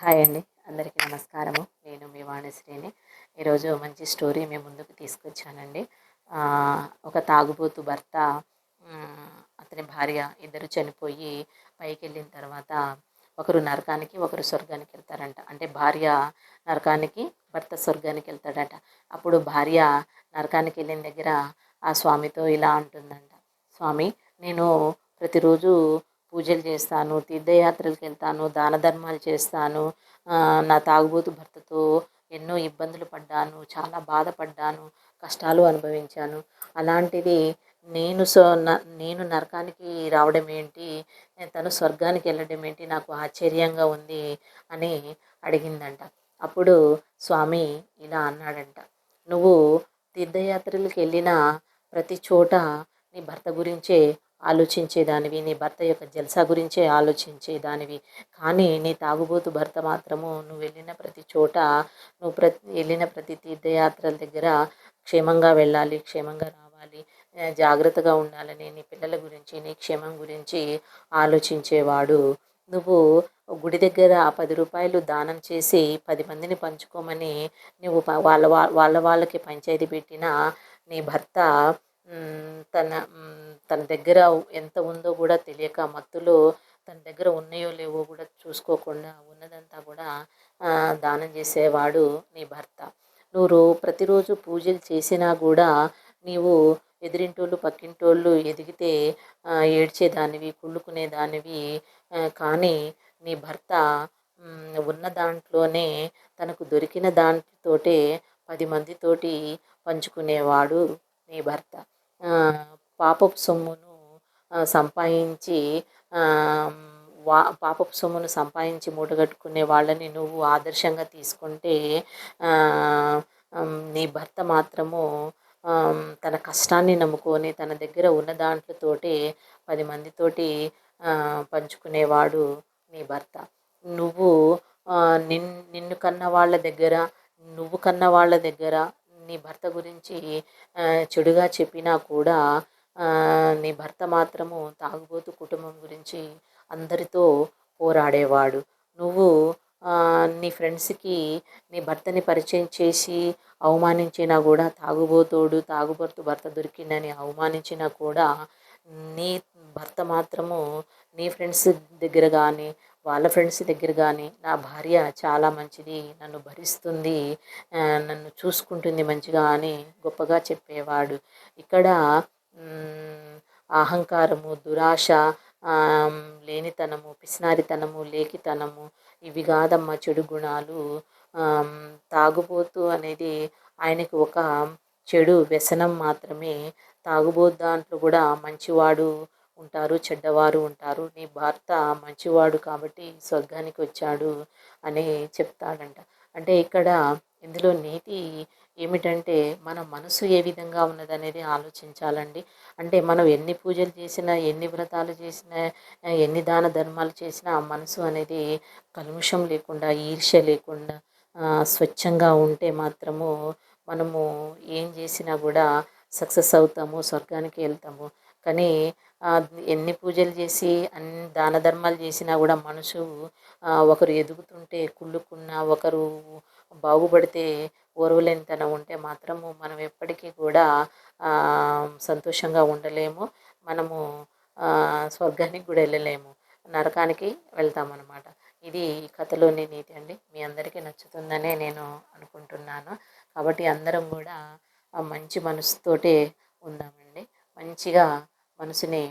Hi అండి. అందరికీ నమస్కారము. నేను మీ వాణిశ్రీని. ఈరోజు మంచి స్టోరీ మీ ముందుకు తీసుకొచ్చానండి. ఒక తాగుబోతు భర్త అతని భార్య ఇద్దరు చనిపోయి పైకి వెళ్ళిన తర్వాత ఒకరు నరకానికి ఒకరు స్వర్గానికి వెళ్తారంట. అంటే భార్య నరకానికి భర్త స్వర్గానికి వెళ్తాడట. అప్పుడు భార్య నరకానికి వెళ్ళిన దగ్గర ఆ స్వామితో ఇలా అంటుందంట. స్వామి నేను ప్రతిరోజు పూజలు చేస్తాను తీర్థయాత్రలకు వెళ్తాను దాన ధర్మాలు చేస్తాను నా తాగుబోతు భర్తతో ఎన్నో ఇబ్బందులు పడ్డాను చాలా బాధపడ్డాను కష్టాలు అనుభవించాను. అలాంటిది నేను సో నేను నరకానికి రావడం ఏంటి తను స్వర్గానికి వెళ్ళడం ఏంటి నాకు ఆశ్చర్యంగా ఉంది అని అడిగిందంట. అప్పుడు స్వామి ఇలా అన్నాడంట నువ్వు తీర్థయాత్రలకు వెళ్ళిన ప్రతి చోట నీ భర్త గురించే ఆలోచించేదానివి నీ భర్త యొక్క జల్సా గురించే ఆలోచించేదానివి. కానీ నీ తాగుబోతు భర్త మాత్రము నువ్వు వెళ్ళిన ప్రతి చోట నువ్వు ప్రతి వెళ్ళిన ప్రతి తీర్థయాత్రల దగ్గర క్షేమంగా వెళ్ళాలి క్షేమంగా రావాలి జాగ్రత్తగా ఉండాలని నీ పిల్లల గురించి నీ క్షేమం గురించి ఆలోచించేవాడు. నువ్వు గుడి దగ్గర పది రూపాయలు దానం చేసి పది మందిని పంచుకోమని నువ్వు వాళ్ళ వాళ్ళ వాళ్ళకి పంచాయతీ పెట్టిన నీ భర్త తన తన దగ్గర ఎంత ఉందో కూడా తెలియక మత్తులో తన దగ్గర ఉన్నాయో లేవో కూడా చూసుకోకుండా ఉన్నదంతా కూడా దానం చేసేవాడు నీ భర్త. నువ్వు ప్రతిరోజు పూజలు చేసినా కూడా నీవు ఎదిరింటోళ్ళు పక్కింటోళ్ళు ఎదిగితే ఏడ్చేదానివి కుళ్ళుకునేదానివి కానీ నీ భర్త ఉన్న దాంట్లోనే తనకు దొరికిన దానితోటే పది మందితోటి పంచుకునేవాడు నీ భర్త. పాపపు సొమ్మును సంపాదించి వా పాపపు సొమ్మును సంపాదించి మూటగట్టుకునే వాళ్ళని నువ్వు ఆదర్శంగా తీసుకుంటే నీ భర్త మాత్రము తన కష్టాన్ని నమ్ముకొని తన దగ్గర ఉన్న దాంట్లతోటి పది మందితోటి పంచుకునేవాడు నీ భర్త. నువ్వు నిన్ నిన్ను కన్న వాళ్ళ దగ్గర నువ్వు కన్న వాళ్ళ దగ్గర నీ భర్త గురించి చెడుగా చెప్పినా కూడా నీ భర్త మాత్రము తాగుబోతు కుటుంబం గురించి అందరితో పోరాడేవాడు. నువ్వు నీ ఫ్రెండ్స్కి నీ భర్తని పరిచయం చేసి అవమానించినా కూడా తాగుబోతోడు తాగుబోతు భర్త దొరికిందని అవమానించినా కూడా నీ భర్త మాత్రము నీ ఫ్రెండ్స్ దగ్గర కానీ వాళ్ళ ఫ్రెండ్స్ దగ్గర కానీ నా భార్య చాలా మంచిది నన్ను భరిస్తుంది నన్ను చూసుకుంటుంది మంచిగా అని గొప్పగా చెప్పేవాడు. ఇక్కడ అహంకారము దురాశ లేనితనము పిసినారితనము లేకితనము ఇవి కాదమ్మ చెడు గుణాలు. తాగుబోతు అనేది ఆయనకు ఒక చెడు వ్యసనం మాత్రమే. తాగుబోతు దాంట్లో కూడా మంచివాడు ఉంటారు చెడ్డవారు ఉంటారు. నీ భర్త మంచివాడు కాబట్టి స్వర్గానికి వచ్చాడు అని చెప్తాడంట. అంటే ఇక్కడ ఇందులో నీతి ఏమిటంటే మన మనసు ఏ విధంగా ఉన్నదనేది ఆలోచించాలండి. అంటే మనం ఎన్ని పూజలు చేసినా ఎన్ని వ్రతాలు చేసినా ఎన్ని దాన ధర్మాలు చేసినా ఆ మనసు అనేది కల్ముషం లేకుండా ఈర్ష్య లేకుండా స్వచ్ఛంగా ఉంటే మాత్రము మనము ఏం చేసినా కూడా సక్సెస్ అవుతాము స్వర్గానికి వెళ్తాము. కానీ ఎన్ని పూజలు చేసి అన్ని దాన ధర్మాలు చేసినా కూడా మనసు ఒకరు ఎదుగుతుంటే కుళ్ళుకున్న ఒకరు బాగుపడితే ఓర్వలేనితనం ఉంటే మాత్రము మనం ఎప్పటికీ కూడా సంతోషంగా ఉండలేము. మనము స్వర్గానికి కూడా వెళ్ళలేము. నరకానికి వెళ్తామన్నమాట. ఇది ఈ కథలోని నీతి అండి. మీ అందరికీ నచ్చుతుందనే నేను అనుకుంటున్నాను. కాబట్టి అందరం కూడా మంచి మనసుతోటే ఉందామండి. మంచిగా మనసునే